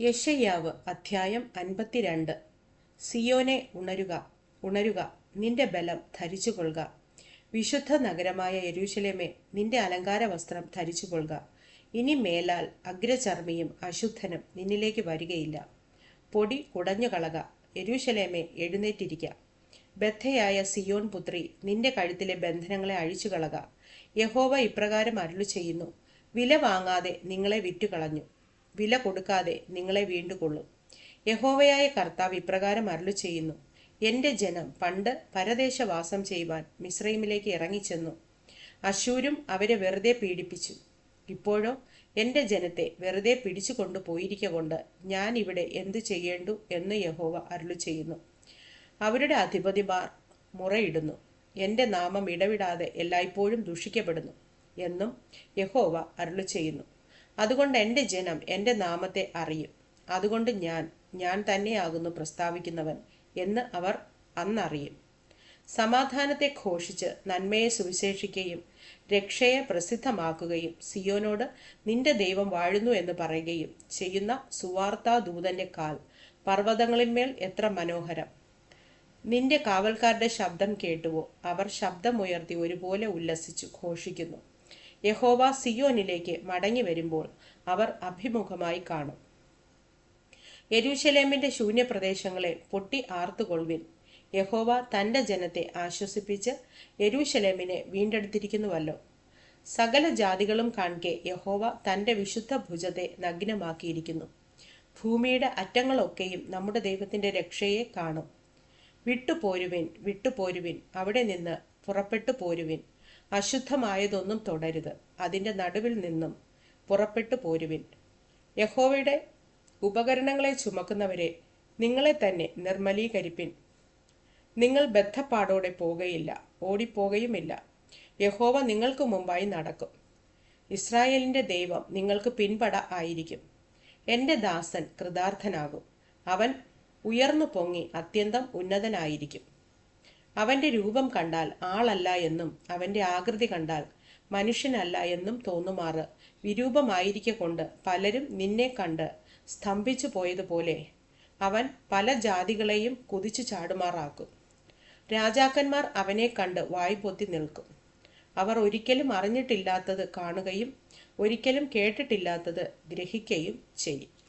യശയ്യാവ് അധ്യായം അൻപത്തിരണ്ട്. സിയോനെ ഉണരുക ഉണരുക നിന്റെ ബലം ധരിച്ചുകൊള്ളുക. വിശുദ്ധ നഗരമായ യരൂശലേമേ നിന്റെ അലങ്കാര വസ്ത്രം ധരിച്ചുകൊള്ളുക. ഇനി മേലാൽ അഗ്രചർമ്മിയും അശുദ്ധനും നിന്നിലേക്ക് വരികയില്ല. പൊടി കുടഞ്ഞു കളക യരൂശലേമേ എഴുന്നേറ്റിരിക്ക. ബദ്ധയായ സിയോൻ പുത്രി നിന്റെ കഴുത്തിലെ ബന്ധനങ്ങളെ അഴിച്ചു കളക. യഹോവ ഇപ്രകാരം അരുളു ചെയ്യുന്നു വില വാങ്ങാതെ നിങ്ങളെ വിറ്റുകളഞ്ഞു. വില കൊടുക്കാതെ നിങ്ങളെ വീണ്ടുകൊള്ളും. യഹോവയായ കർത്താവ് ഇപ്രകാരം അരുളു ചെയ്യുന്നു എന്റെ ജനം പണ്ട് പരദേശവാസം ചെയ്യുവാൻ മിശ്രൈമിലേക്ക് ഇറങ്ങിച്ചെന്നു. അശൂരും അവരെ വെറുതെ പീഡിപ്പിച്ചു. ഇപ്പോഴോ എന്റെ ജനത്തെ വെറുതെ പിടിച്ചു കൊണ്ടുപോയിരിക്ക കൊണ്ട് ഞാൻ ഇവിടെ എന്തു ചെയ്യേണ്ടു എന്ന് യഹോവ അരുളു ചെയ്യുന്നു അവരുടെ അധിപതിമാർ മുറയിടുന്നു. എന്റെ നാമം ഇടവിടാതെ എല്ലായ്പ്പോഴും ദുഷിക്കപ്പെടുന്നു എന്നും യഹോവ അരുളു ചെയ്യുന്നു അതുകൊണ്ട് എന്റെ ജനം എന്റെ നാമത്തെ അറിയും. അതുകൊണ്ട് ഞാൻ ഞാൻ തന്നെയാകുന്നു പ്രസ്താവിക്കുന്നവൻ എന്ന് അവർ അന്നറിയും. സമാധാനത്തെ ഘോഷിച്ച് നന്മയെ സുവിശേഷിക്കുകയും രക്ഷയെ പ്രസിദ്ധമാക്കുകയും സിയോനോട് നിന്റെ ദൈവം വാഴുന്നു എന്ന് പറയുകയും ചെയ്യുന്ന സുവാർത്താ ദൂതന്റെ കാൽ പർവതങ്ങളിന്മേൽ എത്ര മനോഹരം. നിന്റെ കാവൽക്കാരുടെ ശബ്ദം കേട്ടുവോ. അവർ ശബ്ദമുയർത്തി ഒരുപോലെ ഉല്ലസിച്ചു ഘോഷിക്കുന്നു. യഹോവ സിയോനിലേക്ക് മടങ്ങി വരുമ്പോൾ അവർ അഭിമുഖമായി കാണും. യരൂശലേമിന്റെ ശൂന്യപ്രദേശങ്ങളെ പൊട്ടി ആർത്തുകൊള്ളുവിൻ. യഹോവ തന്റെ ജനത്തെ ആശ്വസിപ്പിച്ച് യരൂശലേമിനെ വീണ്ടെടുത്തിരിക്കുന്നുവല്ലോ. സകല ജാതികളും കാൺകെ യഹോവ തന്റെ വിശുദ്ധ ഭുജത്തെ നഗ്നമാക്കിയിരിക്കുന്നു. ഭൂമിയുടെ അറ്റങ്ങളൊക്കെയും നമ്മുടെ ദൈവത്തിന്റെ രക്ഷയെ കാണും. വിട്ടുപോരുവിൻ വിട്ടുപോരുവിൻ അവിടെ നിന്ന് പുറപ്പെട്ടു പോരുവിൻ അശുദ്ധമായതൊന്നും തുടരുത്. അതിന്റെ നടുവിൽ നിന്നും പുറപ്പെട്ടു പോരുവിൻ. യഹോവയുടെ ഉപകരണങ്ങളെ ചുമക്കുന്നവരെ നിങ്ങളെ തന്നെ നിർമ്മലീകരിപ്പിൻ. നിങ്ങൾ ബദ്ധപ്പാടോടെ പോകുകയില്ല ഓടിപ്പോകയുമില്ല. യഹോവ നിങ്ങൾക്ക് മുമ്പായി നടക്കും. ഇസ്രായേലിന്റെ ദൈവം നിങ്ങൾക്ക് പിൻപട ആയിരിക്കും. എന്റെ ദാസൻ കൃതാർത്ഥനാകും. അവൻ ഉയർന്നു പൊങ്ങി അത്യന്തം ഉന്നതനായിരിക്കും. അവന്റെ രൂപം കണ്ടാൽ ആളല്ല എന്നും അവന്റെ ആകൃതി കണ്ടാൽ മനുഷ്യനല്ല എന്നും തോന്നുമാറ്. വിരൂപമായിരിക്കൊണ്ട് പലരും നിന്നെ കണ്ട് സ്തംഭിച്ചു പോയതുപോലെ അവൻ പല ജാതികളെയും കുതിച്ചു ചാടുമാറാക്കും. രാജാക്കന്മാർ അവനെ കണ്ട് വായ്പൊത്തി നിൽക്കും. അവർ ഒരിക്കലും അറിഞ്ഞിട്ടില്ലാത്തത് കാണുകയും ഒരിക്കലും കേട്ടിട്ടില്ലാത്തത് ഗ്രഹിക്കുകയും ചെയ്യും.